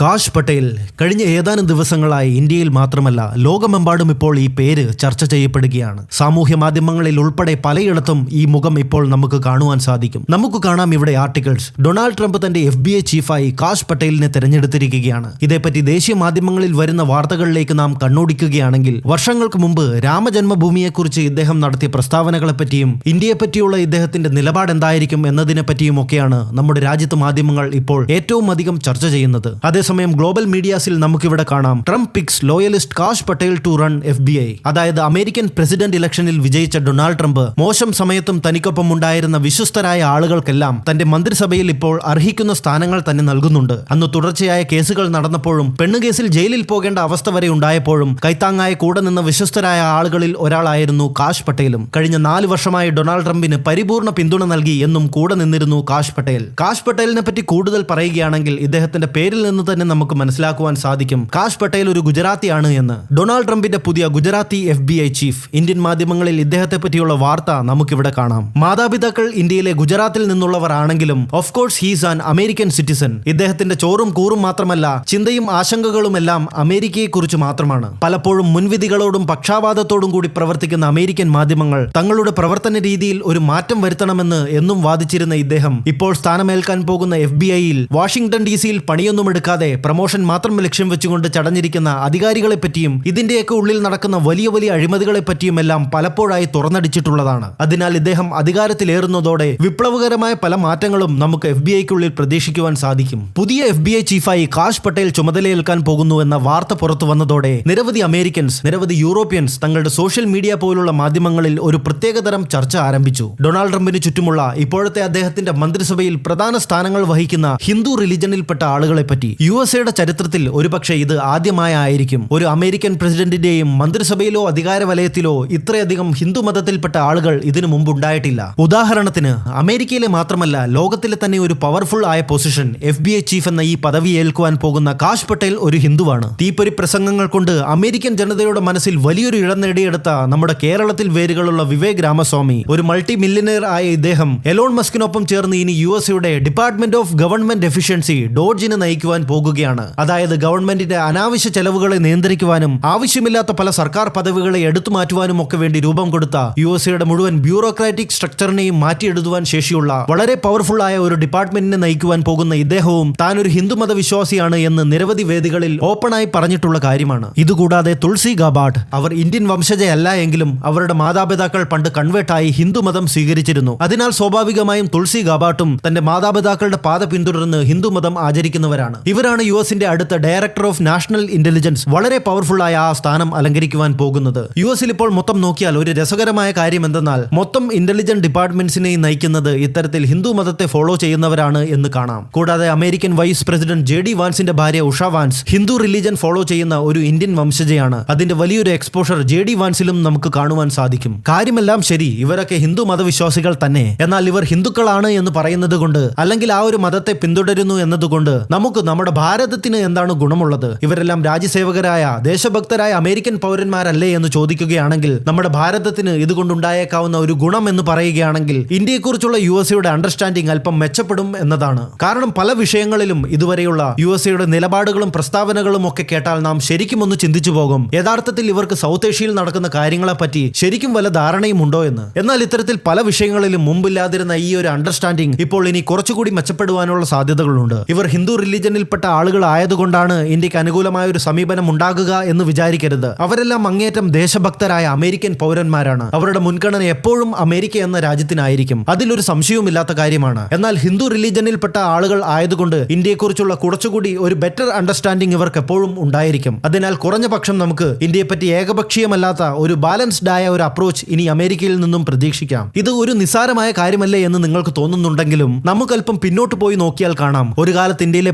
Cash Patel കഴിഞ്ഞ ഏതാനും ദിവസങ്ങളായി ഇന്ത്യയിൽ മാത്രമല്ല ലോകമെമ്പാടും ഇപ്പോൾ ഈ പേര് ചർച്ച ചെയ്യപ്പെടുകയാണ്. സാമൂഹ്യ മാധ്യമങ്ങളിൽ ഉൾപ്പെടെ പലയിടത്തും ഈ മുഖം ഇപ്പോൾ നമുക്ക് കാണുവാൻ സാധിക്കും. നമുക്ക് കാണാം ഇവിടെ ആർട്ടിക്കിൾസ്. ഡൊണാൾഡ് ട്രംപ് തന്റെ എഫ് ബി ഐ ചീഫായി കാഷ് പട്ടേലിനെ തെരഞ്ഞെടുത്തിരിക്കുകയാണ്. ഇതേപ്പറ്റി ദേശീയ മാധ്യമങ്ങളിൽ വരുന്ന വാർത്തകളിലേക്ക് നാം കണ്ണോടിക്കുകയാണെങ്കിൽ വർഷങ്ങൾക്ക് മുമ്പ് രാമജന്മഭൂമിയെക്കുറിച്ച് ഇദ്ദേഹം നടത്തിയ പ്രസ്താവനകളെപ്പറ്റിയും ഇന്ത്യയെപ്പറ്റിയുള്ള ഇദ്ദേഹത്തിന്റെ നിലപാട് എന്തായിരിക്കും എന്നതിനെ പറ്റിയും ഒക്കെയാണ് നമ്മുടെ രാജ്യത്ത് മാധ്യമങ്ങൾ ഇപ്പോൾ ഏറ്റവും അധികം ചർച്ച ചെയ്യുന്നത്. അതേസമയം ഗ്ലോബൽ മീഡിയാസിൽ നമുക്കിവിടെ കാണാം Trump picks loyalist Kash Patel to run F B I. അതായത് അമേരിക്കൻ പ്രസിഡന്റ് ഇലക്ഷനിൽ വിജയിച്ച ഡൊണാൾഡ് ട്രംപ് മോശം സമയത്തും തനിക്കൊപ്പം ഉണ്ടായിരുന്ന വിശ്വസ്തരായ ആളുകൾക്കെല്ലാം തന്റെ മന്ത്രിസഭയിൽ ഇപ്പോൾ അർഹിക്കുന്ന സ്ഥാനങ്ങൾ തന്നെ നൽകുന്നുണ്ട്. അന്ന് തുടർച്ചയായ കേസുകൾ നടന്നപ്പോഴും പെണ്ണുകേസിൽ ജയിലിൽ പോകേണ്ട അവസ്ഥ വരെ ഉണ്ടായപ്പോഴും കൈത്താങ്ങായ കൂടെ നിന്ന വിശ്വസ്തരായ ആളുകളിൽ ഒരാളായിരുന്നു കാഷ് പട്ടേലും. കഴിഞ്ഞ നാല് വർഷമായി ഡൊണാൾഡ് ട്രംപിന് പരിപൂർണ പിന്തുണ നൽകി എന്നും കൂടെ നിന്നിരുന്നു കാഷ് പട്ടേൽ. കാഷ് പട്ടേലിനെ പറ്റി കൂടുതൽ പറയുകയാണെങ്കിൽ ഇദ്ദേഹത്തിന്റെ പേരിൽ നിന്ന് തന്നെ നമുക്ക് മനസ്സിലാക്കുവാൻ സാധിക്കും. കാഷ് പട്ടേൽ ഒരു ഗുജറാത്തിയാണ് എന്ന്. ഡൊണാൾഡ് ട്രംപിന്റെ പുതിയ Gujarati F B I chief Indian മാധ്യമങ്ങളിൽ ഇദ്ദേഹത്തെ പറ്റിയുള്ള വാർത്ത നമുക്കിവിടെ കാണാം. മാതാപിതാക്കൾ ഇന്ത്യയിലെ ഗുജറാത്തിൽ നിന്നുള്ളവരാണെങ്കിലും of course he's an American citizen ഇദ്ദേഹത്തിന്റെ ചോറും കൂറും മാത്രമല്ല ചിന്തയും ആശങ്കകളുമെല്ലാം അമേരിക്കയെക്കുറിച്ച് മാത്രമാണ്. പലപ്പോഴും മുൻവിധികളോടും പക്ഷാപാതത്തോടും കൂടി പ്രവർത്തിക്കുന്ന അമേരിക്കൻ മാധ്യമങ്ങൾ തങ്ങളുടെ പ്രവർത്തന രീതിയിൽ ഒരു മാറ്റം വരുത്തണമെന്ന് എന്നും വാദിച്ചിരുന്ന ഇദ്ദേഹം ഇപ്പോൾ സ്ഥാനമേൽക്കാൻ പോകുന്ന എഫ് ബി ഐയിൽ വാഷിംഗ്ടൺ ഡി സിയിൽ പണിയൊന്നും എടുക്കാതെ പ്രമോഷൻ മാത്രം ലക്ഷ്യം വെച്ചുകൊണ്ട് ചടഞ്ഞിരിക്കുന്ന അധികാരികളെപ്പറ്റിയും ഇതിന്റെയൊക്കെ ഉള്ളിൽ നടക്കുന്ന വലിയ വലിയ അഴിമതികളെ പറ്റിയും എല്ലാം പലപ്പോഴായി തുറന്നടിച്ചിട്ടുള്ളതാണ്. അതിനാൽ ഇദ്ദേഹം അധികാരത്തിലേറുന്നതോടെ വിപ്ലവകരമായ പല മാറ്റങ്ങളും നമുക്ക് എഫ് ബി ഐക്കുള്ളിൽ പ്രതീക്ഷിക്കുവാൻ സാധിക്കും. പുതിയ എഫ് ബി ഐ ചീഫായി കാഷ് പട്ടേൽ ചുമതലയേൽക്കാൻ പോകുന്നു എന്ന വാർത്ത പുറത്തു വന്നതോടെ നിരവധി അമേരിക്കൻസ് നിരവധി യൂറോപ്യൻസ് തങ്ങളുടെ സോഷ്യൽ മീഡിയ പോലുള്ള മാധ്യമങ്ങളിൽ ഒരു പ്രത്യേകതരം ചർച്ച ആരംഭിച്ചു. ഡൊണാൾഡ് ട്രംപിന് ചുറ്റുമുള്ള ഇപ്പോഴത്തെ അദ്ദേഹത്തിന്റെ മന്ത്രിസഭയിൽ പ്രധാന സ്ഥാനങ്ങൾ വഹിക്കുന്ന ഹിന്ദു റിലിജനിൽപ്പെട്ട ആളുകളെ പറ്റി യു എസ് എയുടെ ചരിത്രത്തിൽ ഒരുപക്ഷെ ഇത് ആദ്യമായായിരിക്കും ഒരു അമേരിക്കൻ പ്രസിഡന്റിന്റെയും മന്ത്രിസഭയിലോ അധികാര വലയത്തിലോ ഇത്രയധികം ഹിന്ദു മതത്തിൽപ്പെട്ട ആളുകൾ ഇതിനു മുമ്പ് ഉണ്ടായിട്ടില്ല ഉദാഹരണത്തിന് അമേരിക്കയിലെ മാത്രമല്ല ലോകത്തിലെ തന്നെ ഒരു പവർഫുൾ ആയ position F B I chief എന്ന ഈ പദവി ഏൽക്കുവാൻ പോകുന്ന കാശ് പട്ടേൽ ഒരു ഹിന്ദുവാണ്. തീപ്പൊരി പ്രസംഗങ്ങൾ കൊണ്ട് അമേരിക്കൻ ജനതയുടെ മനസ്സിൽ വലിയൊരു ഇടം നേടിയെടുത്ത നമ്മുടെ കേരളത്തിൽ വേരുകളുള്ള വിവേക് രാമസ്വാമി ഒരു മൾട്ടി മില്യനർ ആയ ഇദ്ദേഹം എലോൺ മസ്കിനൊപ്പം ചേർന്ന് ഇനി U S department of government efficiency ഡോഡ്ജിനെ നയിക്കുവാൻ പോകുകയാണ്. അതായത് ഗവൺമെന്റിന്റെ അനാവശ്യ ചെലവുകളെ നിയന്ത്രിക്കുവാനും ആവശ്യമില്ലാത്ത പല സർക്കാർ പദവികളെ എടുത്തു മാറ്റുവാനും ഒക്കെ വേണ്ടി രൂപം കൊടുത്ത യു എസ് എയുടെ മുഴുവൻ ബ്യൂറോക്രാറ്റിക് സ്ട്രക്ചറിനെയും മാറ്റിയെടുത്തുവാൻ ശേഷിയുള്ള വളരെ പവർഫുൾ ആയ ഒരു ഡിപ്പാർട്ട്മെന്റിനെ നയിക്കുവാൻ പോകുന്ന ഇദ്ദേഹവും താൻ ഒരു ഹിന്ദുമത വിശ്വാസിയാണ് എന്ന് നിരവധി വേദികളിൽ ഓപ്പണായി പറഞ്ഞിട്ടുള്ള കാര്യമാണ്. ഇതുകൂടാതെ തുൾസി ഗാബാട്ട് അവർ ഇന്ത്യൻ വംശജയല്ല എങ്കിലും അവരുടെ മാതാപിതാക്കൾ പണ്ട് കൺവേർട്ടായി ഹിന്ദുമതം സ്വീകരിച്ചിരുന്നു. അതിനാൽ സ്വാഭാവികമായും തുൾസി ഗാബാട്ടും തന്റെ മാതാപിതാക്കളുടെ പാത പിന്തുടർന്ന് ഹിന്ദുമതം ആചരിക്കുന്നവരാണ്. ഇവരാണ് യു എസിന്റെ അടുത്ത ഡയറക്ടർ ഓഫ് നാഷണൽ ഇന്റലിജൻസ് വളരെ പവർഫുൾ ആയ ആ സ്ഥാനം അലങ്കരിക്കുവാൻ പോകുന്നത്? യു എസിൽ ഇപ്പോൾ മൊത്തം നോക്കിയാൽ ഒരു രസകരമായ കാര്യം എന്തെന്നാൽ മൊത്തം ഇന്റലിജൻസ് ഡിപ്പാർട്ട്മെന്റ്സിനെയും നയിക്കുന്നത് ഇത്തരത്തിൽ ഹിന്ദു മതത്തെ ഫോളോ ചെയ്യുന്നവരാണ് എന്ന് കാണാം. കൂടാതെ American vice president J D വാൻസിന്റെ ഭാര്യ Usha Vance Hindu religion follow ചെയ്യുന്ന ഒരു ഇന്ത്യൻ വംശജയാണ്. അതിന്റെ വലിയൊരു എക്സ്പോഷർ ജെ ഡി വാൻസിലും നമുക്ക് കാണുവാൻ സാധിക്കും. കാര്യമെല്ലാം ശരി ഇവരൊക്കെ ഹിന്ദു മതവിശ്വാസികൾ തന്നെ. എന്നാൽ ഇവർ ഹിന്ദുക്കളാണ് എന്ന് പറയുന്നത് കൊണ്ട് അല്ലെങ്കിൽ ആ ഒരു മതത്തെ പിന്തുടരുന്നു എന്നതുകൊണ്ട് നമുക്ക് നമ്മുടെ ഭാരതത്തിന് എന്താണ് ഗുണമുള്ളത്? ഇവരെല്ലാം രാജ്യസേവകരായ ദേശഭക്തരായ അമേരിക്കൻ പൗരന്മാരല്ലേ എന്ന് ചോദിക്കുകയാണെങ്കിൽ നമ്മുടെ ഭാരതത്തിന് ഇതുകൊണ്ടുണ്ടായേക്കാവുന്ന ഒരു ഗുണം എന്ന് പറയുകയാണെങ്കിൽ ഇന്ത്യയെക്കുറിച്ചുള്ള യു എസ് എയുടെ അണ്ടർസ്റ്റാൻഡിംഗ് അല്പം മെച്ചപ്പെടും എന്നതാണ്. കാരണം പല വിഷയങ്ങളിലും ഇതുവരെയുള്ള യു എസ് എയുടെ നിലപാടുകളും പ്രസ്താവനകളും ഒക്കെ കേട്ടാൽ നാം ശരിക്കും ഒന്ന് ചിന്തിച്ചു പോകും. യഥാർത്ഥത്തിൽ ഇവർക്ക് സൗത്ത് ഏഷ്യയിൽ നടക്കുന്ന കാര്യങ്ങളെപ്പറ്റി ശരിക്കും വല്ല ധാരണയും ഉണ്ടോ എന്ന്. എന്നാൽ ഇത്തരത്തിൽ പല വിഷയങ്ങളിലും മുമ്പില്ലാതിരുന്ന ഈ ഒരു അണ്ടർസ്റ്റാൻഡിംഗ് ഇപ്പോൾ ഇനി കുറച്ചുകൂടി മെച്ചപ്പെടുവാനുള്ള സാധ്യതകളുണ്ട്. ഇവർ ഹിന്ദു റിലീജനിൽപ്പെട്ട ആളുകൾ ആയതുകൊണ്ടാണ് ഇന്ത്യയ്ക്ക് അനുകൂലമായ ഒരു സമീപനം ഉണ്ടാകുക എന്ന് വിചാരിക്കരുത്. അവരെല്ലാം അങ്ങേറ്റം ദേശഭക്തരായ അമേരിക്കൻ പൗരന്മാരാണ്. അവരുടെ മുൻഗണന എപ്പോഴും അമേരിക്ക എന്ന രാജ്യത്തിനായിരിക്കും. അതിലൊരു സംശയവുമില്ലാത്ത കാര്യമാണ്. എന്നാൽ ഹിന്ദു റിലീജനിൽപ്പെട്ട ആളുകൾ ആയതുകൊണ്ട് ഇന്ത്യയെക്കുറിച്ചുള്ള കുറച്ചുകൂടി ഒരു ബെറ്റർ അണ്ടർസ്റ്റാൻഡിംഗ് ഇവർക്ക് എപ്പോഴും ഉണ്ടായിരിക്കും. അതിനാൽ കുറഞ്ഞ പക്ഷം നമുക്ക് ഇന്ത്യയെപ്പറ്റി ഏകപക്ഷീയമല്ലാത്ത ഒരു ബാലൻസ്ഡ് ആയ ഒരു അപ്രോച്ച് ഇനി അമേരിക്കയിൽ നിന്നും പ്രതീക്ഷിക്കാം. ഇത് ഒരു നിസ്സാരമായ കാര്യമല്ലേ എന്ന് നിങ്ങൾക്ക് തോന്നുന്നുണ്ടെങ്കിലും നമുക്കല്പം പിന്നോട്ട് പോയി നോക്കിയാൽ കാണാം. ഒരു കാലത്ത് ഇന്ത്യയിലെ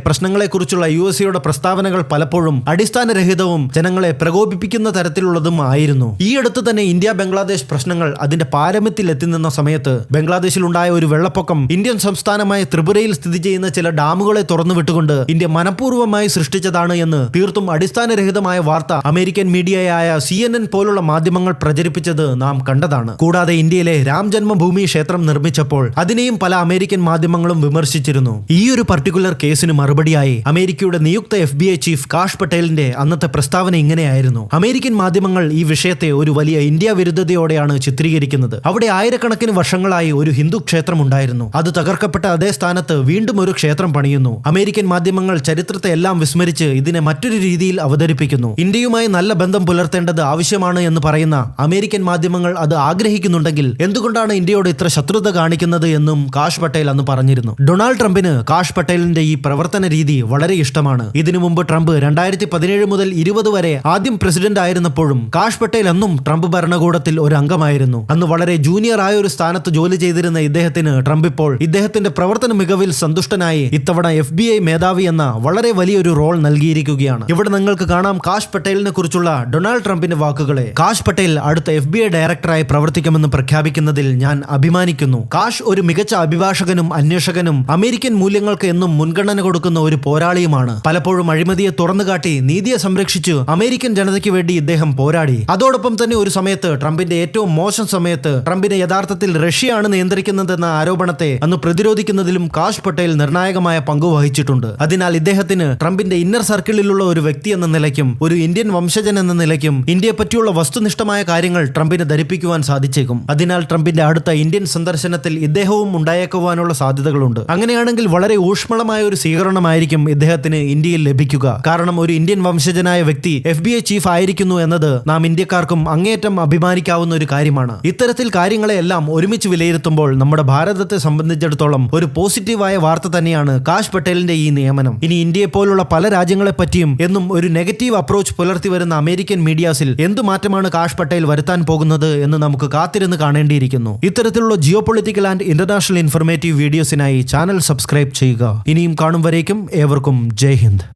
പ്രശ്നങ്ങളെക്കുറിച്ചുള്ള യു എസ് എയുടെ പ്രസ്താവനകൾ പലപ്പോഴും അടിസ്ഥാനരഹിതവും ജനങ്ങളെ പ്രകോപിപ്പിക്കുന്ന തരത്തിലുള്ളതും ആയിരുന്നു. ഈ അടുത്ത് തന്നെ ഇന്ത്യ ബംഗ്ലാദേശ് പ്രശ്നങ്ങൾ അതിന്റെ പാരമ്യത്തിൽ എത്തി നിന്ന സമയത്ത് ബംഗ്ലാദേശിലുണ്ടായ ഒരു വെള്ളപ്പൊക്കം ഇന്ത്യൻ സംസ്ഥാനമായ ത്രിപുരയിൽ സ്ഥിതി ചെയ്യുന്ന ചില ഡാമുകളെ തുറന്നുവിട്ടുകൊണ്ട് ഇന്ത്യ മനഃപൂർവമായി സൃഷ്ടിച്ചതാണ് എന്ന് തീർത്തും അടിസ്ഥാനരഹിതമായ വാർത്ത അമേരിക്കൻ മീഡിയയായ സി പോലുള്ള മാധ്യമങ്ങൾ പ്രചരിപ്പിച്ചത് നാം കണ്ടതാണ്. കൂടാതെ ഇന്ത്യയിലെ രാം ജന്മഭൂമി ക്ഷേത്രം നിർമ്മിച്ചപ്പോൾ അതിനെയും പല അമേരിക്കൻ മാധ്യമങ്ങളും വിമർശിച്ചിരുന്നു. ഈ ഒരു പർട്ടിക്കുലർ കേസിന് മറുപടിയായി അമേരിക്കയുടെ നിയുക്ത F B I chief Kash പട്ടേലിന്റെ അന്നത്തെ പ്രസ്താവന ഇങ്ങനെയായിരുന്നു. അമേരിക്കൻ മാധ്യമങ്ങൾ ഈ വിഷയത്തെ ഒരു വലിയ ഇന്ത്യ വിരുദ്ധതയോടെയാണ് ചിത്രീകരിക്കുന്നത്. അവിടെ ആയിരക്കണക്കിന് വർഷങ്ങളായി ഒരു ഹിന്ദു ക്ഷേത്രം ഉണ്ടായിരുന്നു അത് തകർക്കപ്പെട്ട അതേ സ്ഥാനത്ത് വീണ്ടും ഒരു ക്ഷേത്രം പണിയുന്നു. അമേരിക്കൻ മാധ്യമങ്ങൾ ചരിത്രത്തെ എല്ലാം വിസ്മരിച്ച് ഇതിനെ മറ്റൊരു രീതിയിൽ അവതരിപ്പിക്കുന്നു. ഇന്ത്യയുമായി നല്ല ബന്ധം പുലർത്തേണ്ടത് ആവശ്യമാണ് എന്ന് പറയുന്ന അമേരിക്കൻ മാധ്യമങ്ങൾ അത് ആഗ്രഹിക്കുന്നുണ്ടെങ്കിൽ എന്തുകൊണ്ടാണ് ഇന്ത്യയോട് ഇത്ര ശത്രുത കാണിക്കുന്നത് എന്നും കാഷ് പട്ടേൽ അന്ന് പറഞ്ഞിരുന്നു. ഡൊണാൾഡ് ട്രംപിന് കാഷ് പട്ടേലിന്റെ ഈ പ്രവർത്തന രീതി വളരെ ഇഷ്ടമാണ്. ഇതിനു മുമ്പ് ട്രംപ് രണ്ടായിരത്തി പതിനേഴ് മുതൽ ഇരുപത് വരെ ആദ്യം പ്രസിഡന്റ് ആയിരുന്നപ്പോഴും കാഷ് പട്ടേൽ അന്നും ട്രംപ് ഭരണകൂടത്തിൽ ഒരു അംഗമായിരുന്നു അന്ന് വളരെ ജൂനിയർ ആയ ഒരു സ്ഥാനത്ത് ജോലി ചെയ്തിരുന്ന ഇദ്ദേഹത്തിന് ട്രംപ് ഇപ്പോൾ ഇദ്ദേഹത്തിന്റെ പ്രവർത്തന മികവിൽ സന്തുഷ്ടനായി ഇത്തവണ എഫ് ബി ഐ മേധാവി എന്ന വളരെ വലിയൊരു റോൾ നൽകിയിരിക്കുകയാണ്. ഇവിടെ നിങ്ങൾക്ക് കാണാം കാഷ് പട്ടേലിനെ കുറിച്ചുള്ള ഡൊണാൾഡ് ട്രംപിന്റെ വാക്കുകളെ. കാഷ് പട്ടേൽ അടുത്ത എഫ് ബി ഐ ഡയറക്ടറായി പ്രവർത്തിക്കുമെന്ന് പ്രഖ്യാപിക്കുന്നതിൽ ഞാൻ അഭിമാനിക്കുന്നു. കാഷ് ഒരു മികച്ച അഭിഭാഷകനും അന്വേഷകനും അമേരിക്കൻ മൂല്യങ്ങൾക്ക് എന്നും മുൻഗണന കൊടുക്കുന്ന ഒരു പോരാളിയുമാണ് പലപ്പോഴും അഴിമതിയെ തുറന്നുകാട്ടി നീതിയെ സംരക്ഷിച്ചു അമേരിക്കൻ ജനതയ്ക്ക് വേണ്ടി ഇദ്ദേഹം പോരാടി. അതോടൊപ്പം തന്നെ ഒരു സമയത്ത് ട്രംപിന്റെ ഏറ്റവും മോശം സമയത്ത് ട്രംപിനെ യഥാർത്ഥത്തിൽ റഷ്യയാണ് നിയന്ത്രിക്കുന്നതെന്ന ആരോപണത്തെ അന്ന് പ്രതിരോധിക്കുന്നതിലും കാഷ് പട്ടേൽ നിർണായകമായ പങ്കുവഹിച്ചിട്ടുണ്ട് അതിനാൽ ഇദ്ദേഹത്തിന് ട്രംപിന്റെ ഇന്നർ സർക്കിളിലുള്ള ഒരു വ്യക്തി എന്ന നിലയ്ക്കും ഒരു ഇന്ത്യൻ വംശജൻ എന്ന നിലയ്ക്കും ഇന്ത്യയെ പറ്റിയുള്ള വസ്തുനിഷ്ഠമായ കാര്യങ്ങൾ ട്രംപിനെ ധരിപ്പിക്കുവാൻ സാധിച്ചേക്കും. അതിനാൽ ട്രംപിന്റെ അടുത്ത ഇന്ത്യൻ സന്ദർശനത്തിൽ ഇദ്ദേഹവും ഉണ്ടായേക്കുവാനുള്ള സാധ്യതകളുണ്ട്. അങ്ങനെയാണെങ്കിൽ വളരെ ഊഷ്മളമായ ഒരു സ്വീകരണമായിരിക്കും ഇദ്ദേഹത്തിന് ഇന്ത്യയിൽ ലഭിക്കുക. കാരണം ഒരു ഇന്ത്യൻ വംശജനായ വ്യക്തി എഫ് ബി ഐ ചീഫ് ആയിരിക്കുന്നു എന്നത് നാം ഇന്ത്യക്കാർക്കും അങ്ങേയറ്റം അഭിമാനിക്കാവുന്ന ഒരു കാര്യമാണ്. ഇത്തരത്തിൽ കാര്യങ്ങളെല്ലാം ഒരുമിച്ച് വിലയിരുത്തുമ്പോൾ നമ്മുടെ ഭാരതത്തെ സംബന്ധിച്ചിടത്തോളം ഒരു പോസിറ്റീവായ വാർത്ത തന്നെയാണ് കാശ് പട്ടേലിന്റെ ഈ നിയമനം. ഇനി ഇന്ത്യയെ പോലുള്ള പല രാജ്യങ്ങളെ പറ്റിയും എന്നും ഒരു നെഗറ്റീവ് അപ്രോച്ച് പുലർത്തി വരുന്ന അമേരിക്കൻ മീഡിയാസിൽ എന്തു മാറ്റമാണ് കാഷ് പട്ടേൽ വരുത്താൻ പോകുന്നത് എന്ന് നമുക്ക് കാത്തിരുന്ന് കാണേണ്ടിയിരിക്കുന്നു. ഇത്തരത്തിലുള്ള geo political and international informative വീഡിയോസിനായി channel subscribe ചെയ്യുക. ഇനിയും കാണും വരേക്കും ഏവർക്കും ജയ് ഹിന്ദ്